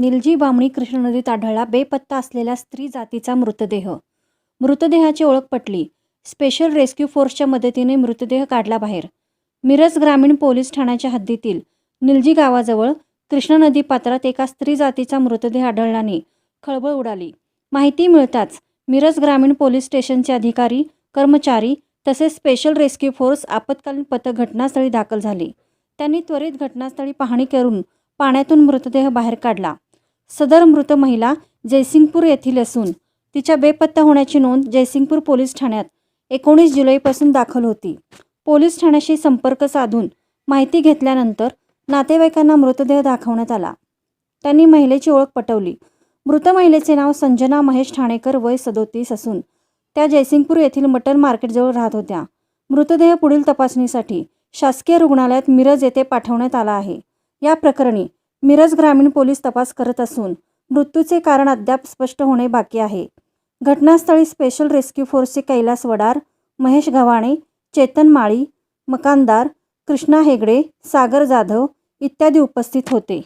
निलजी बामणी कृष्ण नदीत आढळला बेपत्ता असलेल्या स्त्री जातीचा मृतदेह. मृतदेहाची ओळख पटली. स्पेशल रेस्क्यू फोर्सच्या मदतीने मृतदेह काढला बाहेर. मिरज ग्रामीण पोलीस ठाण्याच्या हद्दीतील निलजी गावाजवळ कृष्णा नदी पात्रात एका स्त्री जातीचा मृतदेह आढळल्याने खळबळ उडाली. माहिती मिळताच मिरज ग्रामीण पोलीस स्टेशनचे अधिकारी कर्मचारी तसेच स्पेशल रेस्क्यू फोर्स आपत्कालीन पथक घटनास्थळी दाखल झाले. त्यांनी त्वरित घटनास्थळी पाहणी करून पाण्यातून मृतदेह बाहेर काढला. सदर मृत महिला जयसिंगपूर येथील असून तिच्या बेपत्ता होण्याची नोंद जयसिंगपूर पोलीस ठाण्यात एकोणीस जुलैपासून दाखल होती. पोलीस ठाण्याशी संपर्क साधून माहिती घेतल्यानंतर नातेवाईकांना मृतदेह दाखवण्यात आला. त्यांनी महिलेची ओळख पटवली. मृत महिलेचे नाव संजना महेश ठाणेकर वय सदोतीस असून त्या जयसिंगपूर येथील मटन मार्केटजवळ राहत होत्या. मृतदेह पुढील तपासणीसाठी शासकीय रुग्णालयात मिरज येथे पाठवण्यात आला आहे. या प्रकरणी मिरज ग्रामीण पोलीस तपास करत असून मृत्यूचे कारण अद्याप स्पष्ट होणे बाकी आहे. घटनास्थळी स्पेशल रेस्क्यू फोर्सचे कैलास वडार महेश गव्हाणे चेतन माळी मकानदार कृष्णा हेगडे सागर जाधव इत्यादी उपस्थित होते.